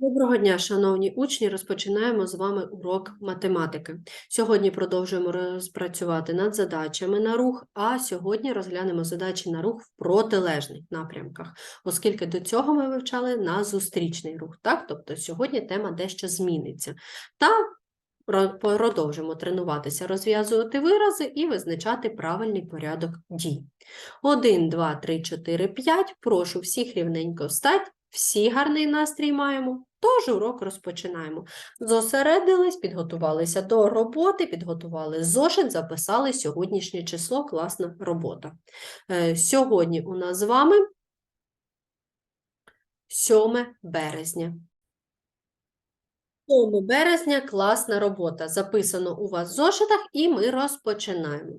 Доброго дня, шановні учні. Розпочинаємо з вами урок математики. Сьогодні продовжуємо розпрацювати над задачами на рух, а сьогодні розглянемо задачі на рух в протилежних напрямках, оскільки до цього ми вивчали на зустрічний рух. Так? Тобто сьогодні тема дещо зміниться. Та продовжимо тренуватися, розв'язувати вирази і визначати правильний порядок дій. 1, 2, 3, 4, 5. Прошу всіх рівненько встать. Всі гарний настрій маємо, тож урок розпочинаємо. Зосередились, підготувалися до роботи, підготували зошит, записали сьогоднішнє число, класна робота. Е, Сьогодні у нас з вами 7 березня. 7 березня класна робота. Записано у вас в зошитах, і ми розпочинаємо.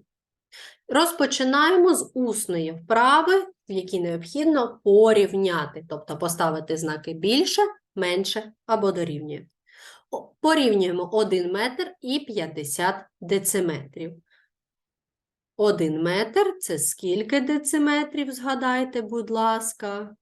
Розпочинаємо з усної вправи, в якій необхідно порівняти, тобто поставити знаки більше, менше або дорівнює. Порівнюємо 1 метр і 50 дециметрів. 1 метр – це скільки дециметрів, згадайте, будь ласка.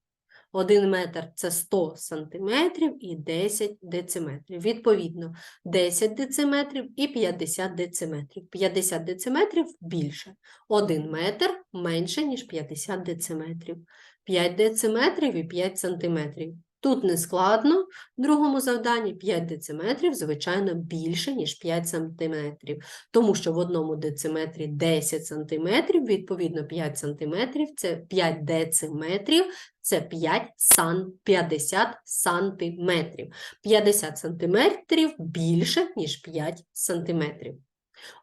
1 метр – це 100 сантиметрів і 10 дециметрів. Відповідно, 10 дециметрів і 50 дециметрів. 50 дециметрів більше. 1 метр менше, ніж 50 дециметрів. 5 дециметрів і 5 сантиметрів. Тут не складно. В другому завданні 5 дециметрів, звичайно, більше, ніж 5 сантиметрів. Тому що в одному дециметрі 10 сантиметрів, відповідно, 5 сантиметрів – це 5 дециметрів, це 5 сан, 50 сантиметрів. 50 сантиметрів більше, ніж 5 сантиметрів.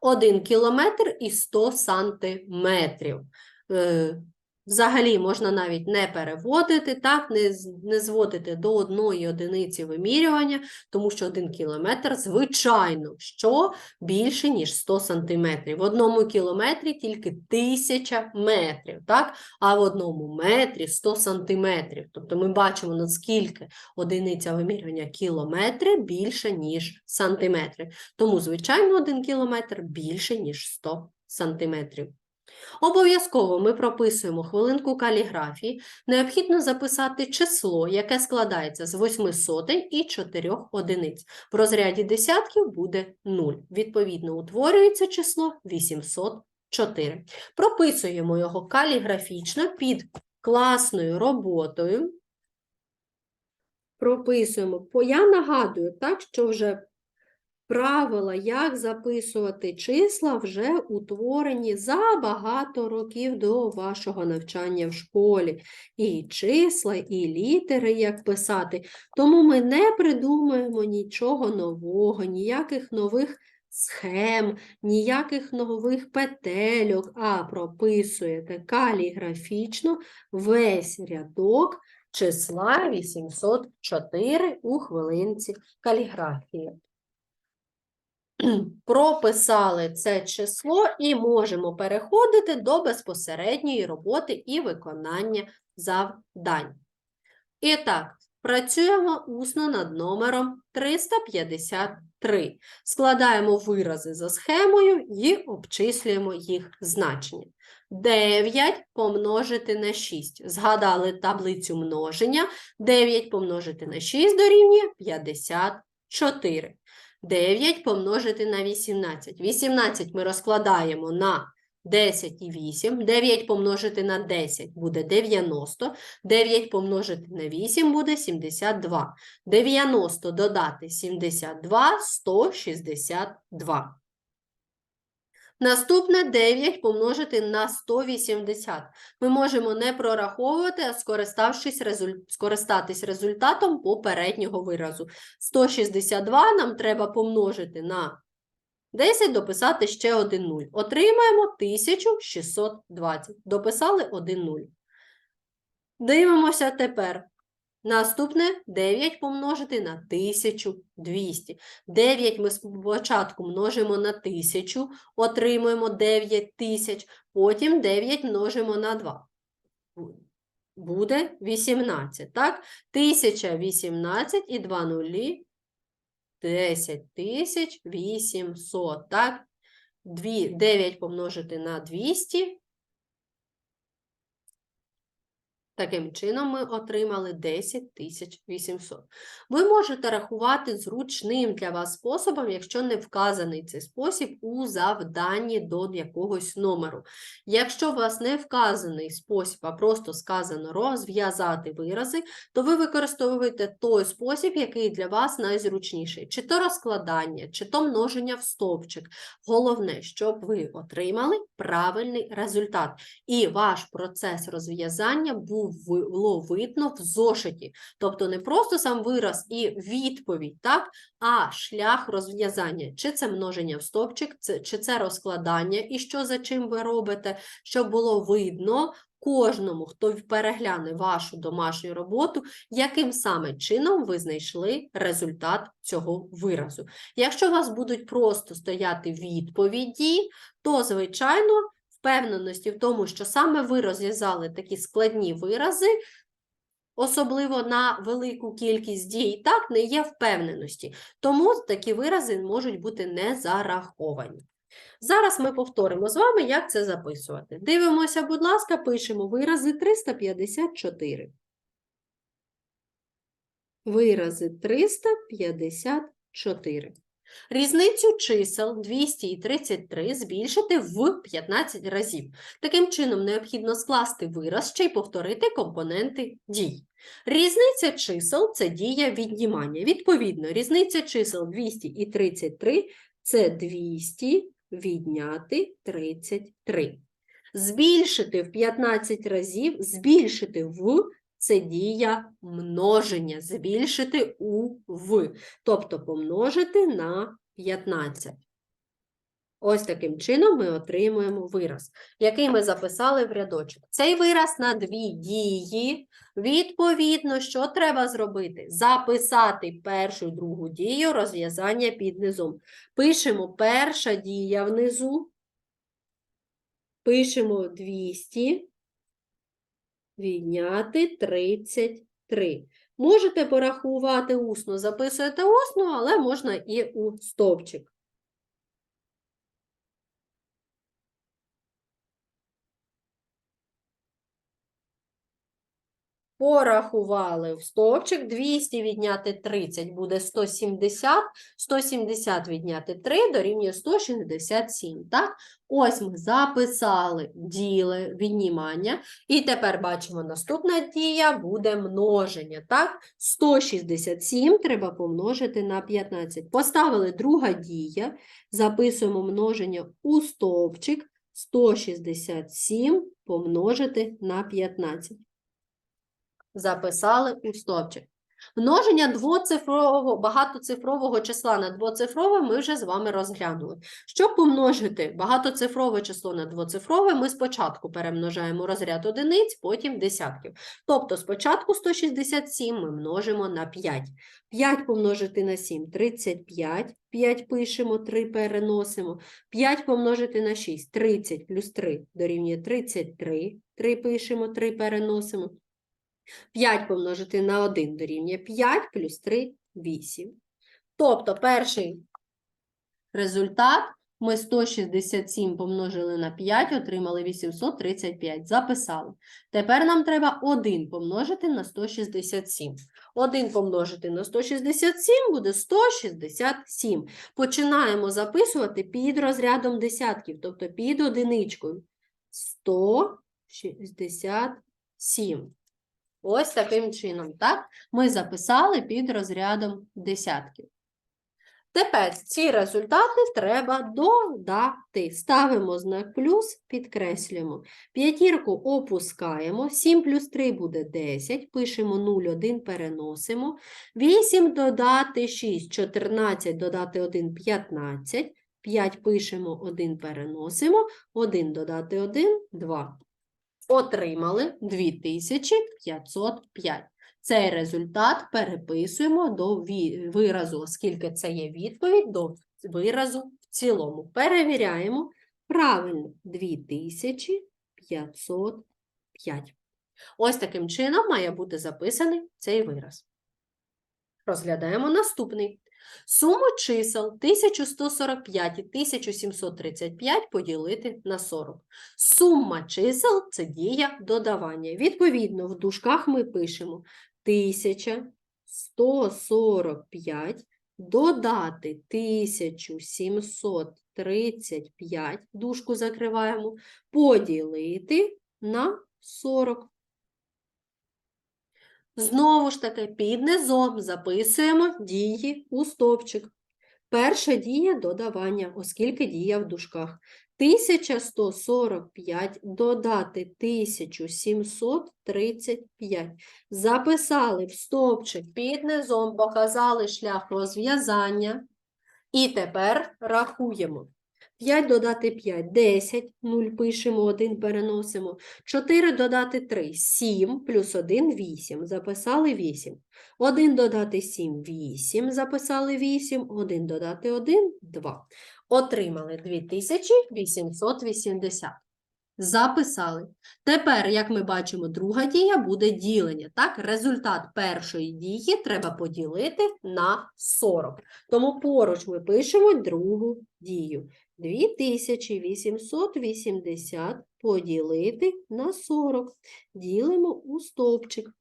1 кілометр і 100 сантиметрів. Взагалі можна навіть не переводити, так, не, не зводити до одної одиниці вимірювання, тому що 1 кілометр, звичайно, що більше, ніж 100 сантиметрів. В одному кілометрі тільки 1000 метрів, так? а в одному метрі 100 сантиметрів. Тобто ми бачимо, наскільки одиниця вимірювання кілометри більше, ніж сантиметри. Тому, звичайно, 1 кілометр більше, ніж 100 сантиметрів. Обов'язково ми прописуємо хвилинку каліграфії. Необхідно записати число, яке складається з 8 сотень і 4 одиниць. В розряді десятків буде 0. Відповідно, утворюється число 804. Прописуємо його каліграфічно під класною роботою. Прописуємо. Я нагадую, так, що вже Правила, як записувати числа, вже утворені за багато років до вашого навчання в школі. І числа, і літери, як писати. Тому ми не придумуємо нічого нового, ніяких нових схем, ніяких нових петельок, а прописуєте каліграфічно весь рядок числа 804 у хвилинці каліграфії прописали це число і можемо переходити до безпосередньої роботи і виконання завдань. І так, працюємо усно над номером 353. Складаємо вирази за схемою і обчислюємо їх значення. 9 помножити на 6. Згадали таблицю множення. 9 помножити на 6 дорівнює 54. 9 помножити на 18. 18 ми розкладаємо на 10 і 8. 9 помножити на 10 буде 90. 9 помножити на 8 буде 72. 90 додати 72 – 162. Наступне 9 помножити на 180. Ми можемо не прораховувати, а скориставшись резуль... скористатись результатом попереднього виразу. 162 нам треба помножити на 10, дописати ще один 0. Отримаємо 1620. Дописали 1 0. Дивимося тепер. Наступне 9 помножити на 1200. 9 ми спочатку множимо на 1000, отримуємо 9000, потім 9 множимо на 2. Буде 18, так? 1018 і 2 нулі 10800, так? 9 помножити на 200 Таким чином, ми отримали 10 800. Ви можете рахувати зручним для вас способом, якщо не вказаний цей спосіб у завданні до якогось номеру. Якщо у вас не вказаний спосіб, а просто сказано розв'язати вирази, то ви використовуєте той спосіб, який для вас найзручніший. Чи то розкладання, чи то множення в стовпчик. Головне, щоб ви отримали правильний результат. І ваш процес розв'язання був було видно в зошиті. Тобто не просто сам вираз і відповідь, так? а шлях розв'язання. Чи це множення в стовпчик, це- чи це розкладання, і що за чим ви робите, щоб було видно кожному, хто перегляне вашу домашню роботу, яким саме чином ви знайшли результат цього виразу. Якщо у вас будуть просто стояти відповіді, то, звичайно, впевненості в тому, що саме ви розв'язали такі складні вирази, особливо на велику кількість дій, так, не є впевненості. Тому такі вирази можуть бути не зараховані. Зараз ми повторимо з вами, як це записувати. Дивимося, будь ласка, пишемо вирази 354. Вирази 354. Різницю чисел 200 і 33 збільшити в 15 разів. Таким чином, необхідно скласти вираз ще й повторити компоненти дій. Різниця чисел – це дія віднімання. Відповідно, різниця чисел 200 і 33 – це 200 відняти 33. Збільшити в 15 разів, збільшити в – це дія множення, збільшити у в, тобто помножити на 15. Ось таким чином ми отримуємо вираз, який ми записали в рядочок. Цей вираз на дві дії. Відповідно, що треба зробити? Записати першу і другу дію розв'язання під низом. Пишемо перша дія внизу. Пишемо 200 відняти 33. Можете порахувати усно, записуєте усно, але можна і у стовпчик. Порахували. В стовпчик, 200 відняти 30 буде 170, 170 відняти 3 дорівнює 167, так? Ось ми записали діле віднімання, і тепер бачимо, наступна дія буде множення, так? 167 треба помножити на 15. Поставили друга дія, записуємо множення у стовпчик, 167 помножити на 15 записали у стовпчик. Множення двоцифрового, багатоцифрового числа на двоцифрове ми вже з вами розглянули. Щоб помножити багатоцифрове число на двоцифрове, ми спочатку перемножаємо розряд одиниць, потім десятків. Тобто спочатку 167 ми множимо на 5. 5 помножити на 7 – 35, 5 пишемо, 3 переносимо. 5 помножити на 6 – 30 плюс 3 дорівнює 33, 3 пишемо, 3 переносимо. 5 помножити на 1 дорівнює 5 плюс 3 – 8. Тобто перший результат ми 167 помножили на 5, отримали 835. Записали. Тепер нам треба 1 помножити на 167. 1 помножити на 167 буде 167. Починаємо записувати під розрядом десятків, тобто під одиничкою. 167. Ось таким чином, так? Ми записали під розрядом десятків. Тепер ці результати треба додати. Ставимо знак плюс, підкреслюємо. П'ятірку опускаємо, 7 плюс 3 буде 10, пишемо 0, 1, переносимо. 8 додати 6, 14 додати 1, 15. 5 пишемо, 1 переносимо, 1 додати 1, 2 отримали 2505. Цей результат переписуємо до виразу, оскільки це є відповідь до виразу в цілому. Перевіряємо правильно 2505. Ось таким чином має бути записаний цей вираз. Розглядаємо наступний. Суму чисел 1145 і 1735 поділити на 40. Сума чисел – це дія додавання. Відповідно, в дужках ми пишемо 1145 додати 1735, дужку закриваємо, поділити на 40. Знову ж таки, під низом записуємо дії у стовпчик. Перша дія додавання, оскільки дія в дужках. 1145 додати 1735. Записали в стовпчик під низом, показали шлях розв'язання. І тепер рахуємо. 5 додати 5 – 10, 0 пишемо, 1 переносимо. 4 додати 3 – 7, плюс 1 – 8, записали 8. 1 додати 7 – 8, записали 8, 1 додати 1 – 2. Отримали 2880. Записали. Тепер, як ми бачимо, друга дія буде ділення. Так, результат першої дії треба поділити на 40. Тому поруч ми пишемо другу дію. 2880 поділити на 40. Ділимо у стовпчик.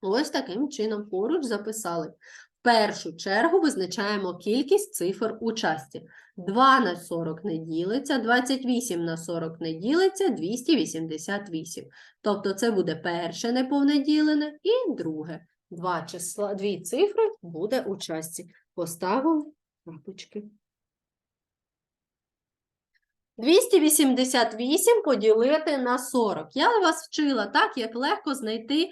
Ось таким чином поруч записали. В першу чергу визначаємо кількість цифр у часті. 2 на 40 не ділиться, 28 на 40 не ділиться, 288. Тобто це буде перше неповне ділене і друге. Два числа, дві цифри буде у часті. Поставили крапочки. 288 поділити на 40. Я вас вчила так, як легко знайти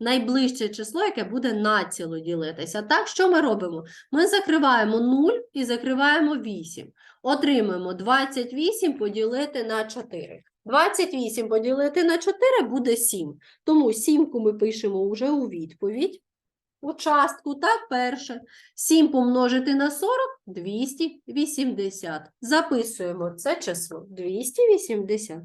найближче число, яке буде націло ділитися. Так, що ми робимо? Ми закриваємо 0 і закриваємо 8. Отримуємо 28 поділити на 4. 28 поділити на 4 буде 7. Тому сімку ми пишемо вже у відповідь. У частку, так, перше. 7 помножити на 40 – 280. Записуємо це число 280.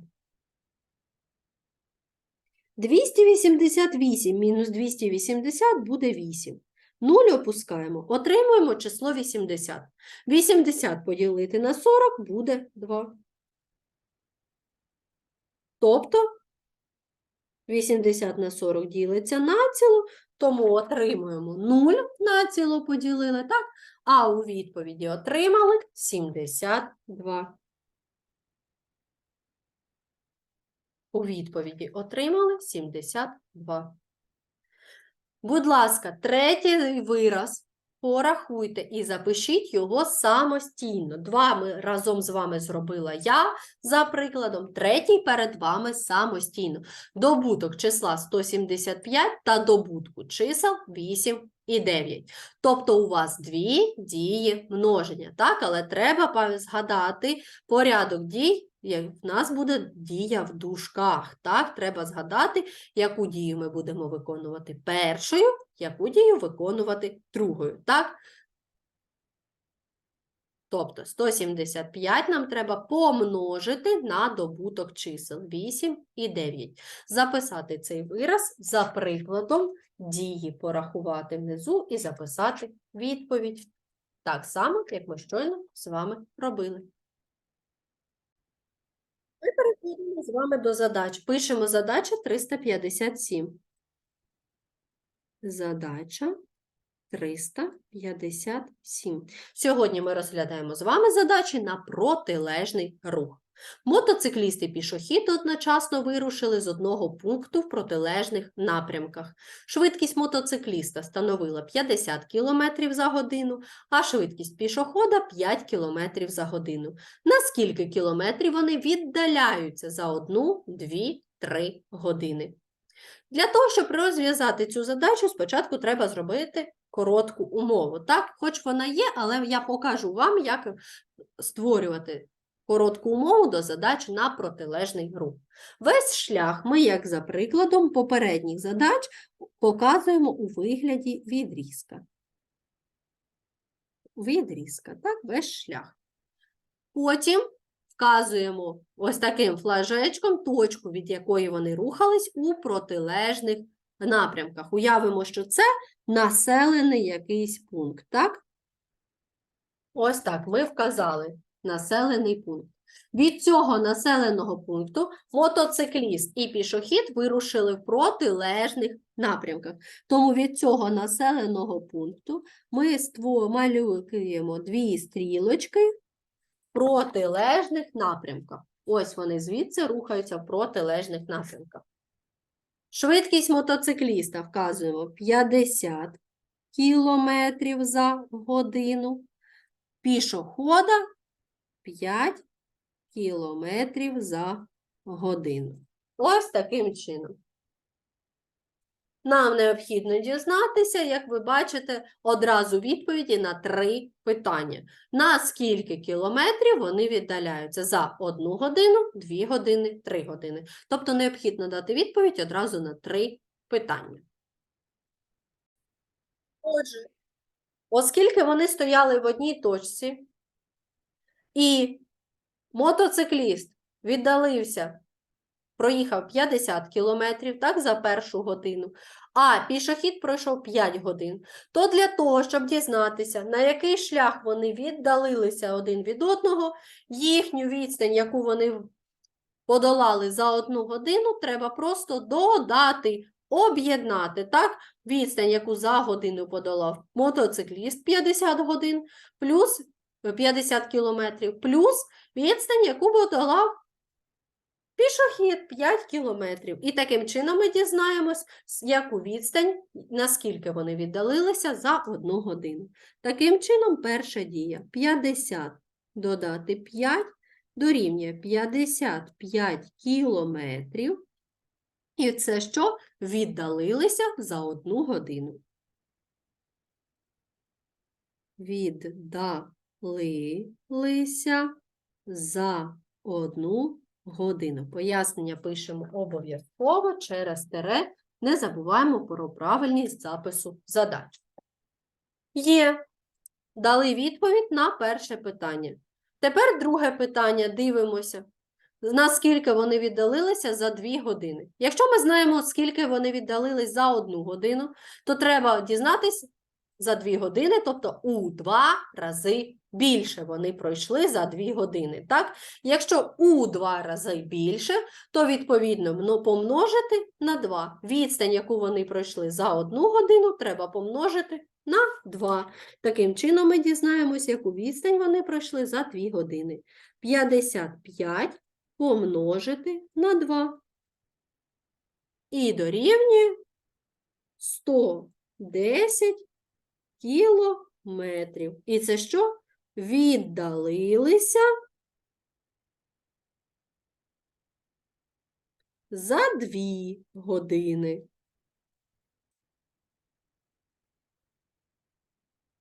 288 мінус 280 буде 8. 0 опускаємо, отримуємо число 80. 80 поділити на 40 буде 2. Тобто 80 на 40 ділиться націло, тому отримуємо 0 на ціло поділили, так? А у відповіді отримали 72. У відповіді отримали 72. Будь ласка, третій вираз порахуйте і запишіть його самостійно. Два ми разом з вами зробила я, за прикладом, третій перед вами самостійно. Добуток числа 175 та добутку чисел 8 і 9. Тобто у вас дві дії множення, так? Але треба згадати порядок дій, як в нас буде дія в дужках. Так? Треба згадати, яку дію ми будемо виконувати першою, яку дію виконувати другою. Так? Тобто 175 нам треба помножити на добуток чисел 8 і 9. Записати цей вираз за прикладом дії порахувати внизу і записати відповідь. Так само, як ми щойно з вами робили. Ми переходимо з вами до задач. Пишемо задача 357. Задача 357. Сьогодні ми розглядаємо з вами задачі на протилежний рух. Мотоциклісти пішохід одночасно вирушили з одного пункту в протилежних напрямках. Швидкість мотоцикліста становила 50 км за годину, а швидкість пішохода 5 км за годину. На скільки кілометрів вони віддаляються за одну, дві, три години? Для того, щоб розв'язати цю задачу, спочатку треба зробити коротку умову. Так, хоч вона є, але я покажу вам, як створювати коротку умову до задач на протилежний рух. Весь шлях ми, як за прикладом попередніх задач, показуємо у вигляді відрізка. Відрізка, так, весь шлях. Потім вказуємо ось таким флажечком точку, від якої вони рухались у протилежних напрямках. Уявимо, що це населений якийсь пункт, так? Ось так, ми вказали населений пункт. Від цього населеного пункту мотоцикліст і пішохід вирушили в протилежних напрямках. Тому від цього населеного пункту ми малюємо дві стрілочки в протилежних напрямках. Ось вони звідси рухаються в протилежних напрямках. Швидкість мотоцикліста вказуємо 50 км за годину, пішохода 5 км за годину. Ось таким чином. Нам необхідно дізнатися, як ви бачите, одразу відповіді на три питання. На скільки кілометрів вони віддаляються? За одну годину, дві години, три години. Тобто необхідно дати відповідь одразу на три питання. Отже, оскільки вони стояли в одній точці, і мотоцикліст віддалився, проїхав 50 кілометрів, так, за першу годину, а пішохід пройшов 5 годин, то для того, щоб дізнатися, на який шлях вони віддалилися один від одного, їхню відстань, яку вони подолали за одну годину, треба просто додати, об'єднати, так, відстань, яку за годину подолав мотоцикліст 50 годин, плюс 50 кілометрів, плюс відстань, яку подолав пішохід 5 кілометрів. І таким чином ми дізнаємось, яку відстань, наскільки вони віддалилися за одну годину. Таким чином, перша дія 50 додати 5 дорівнює 55 кілометрів. І це що? Віддалилися за одну годину. Віддалилися за одну годину. Пояснення пишемо обов'язково через тере. Не забуваємо про правильність запису задач. Є. Дали відповідь на перше питання. Тепер друге питання. Дивимося. Наскільки вони віддалилися за 2 години. Якщо ми знаємо, скільки вони віддалились за одну годину, то треба дізнатись за 2 години, тобто у 2 рази більше вони пройшли за 2 години. Так? Якщо у 2 рази більше, то відповідно ну, помножити на 2. Відстань, яку вони пройшли за одну годину, треба помножити на 2. Таким чином ми дізнаємося, яку відстань вони пройшли за 2 години. 55 помножити на 2. І дорівнює 110 кілометрів. І це що? Віддалилися за 2 години.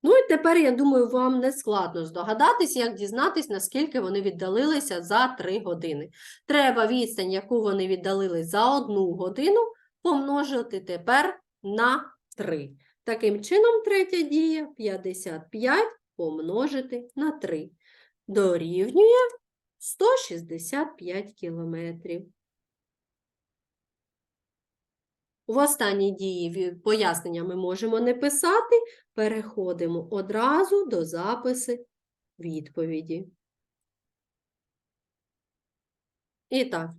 Ну і тепер, я думаю, вам не складно здогадатись, як дізнатись, наскільки вони віддалилися за 3 години. Треба відстань, яку вони віддалились за 1 годину, помножити тепер на 3. Таким чином, третя дія 55 помножити на 3. Дорівнює 165 кілометрів. В останній дії пояснення ми можемо не писати, переходимо одразу до записи відповіді. І так,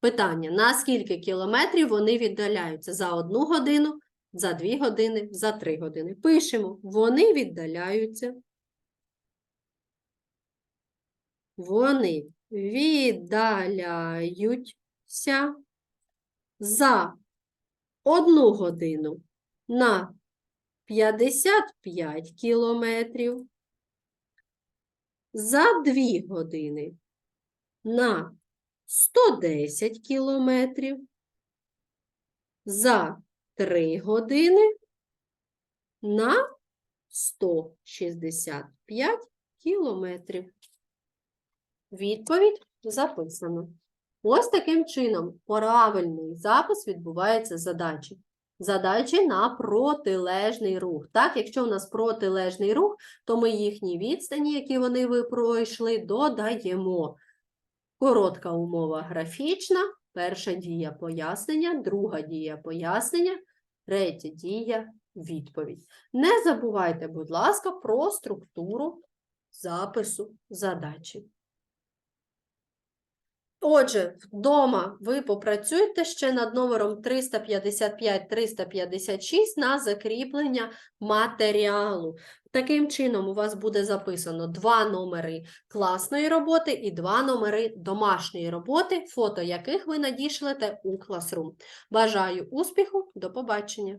питання: на скільки кілометрів вони віддаляються? За одну годину, за дві години, за три години. Пишемо, вони віддаляються. Вони віддаляються за одну годину на 55 кілометрів, за 2 години на 110 кілометрів, за 3 години на 165 кілометрів. Відповідь записано. Ось таким чином правильний запис відбувається задачі. Задачі на протилежний рух. Так, якщо у нас протилежний рух, то ми їхні відстані, які вони пройшли, додаємо. Коротка умова графічна, Перша дія пояснення, друга дія пояснення, третя дія відповідь. Не забувайте, будь ласка, про структуру запису задачі. Отже, вдома ви попрацюєте ще над номером 355-356 на закріплення матеріалу. Таким чином, у вас буде записано два номери класної роботи і два номери домашньої роботи, фото яких ви надішлете у Classroom. Бажаю успіху, до побачення!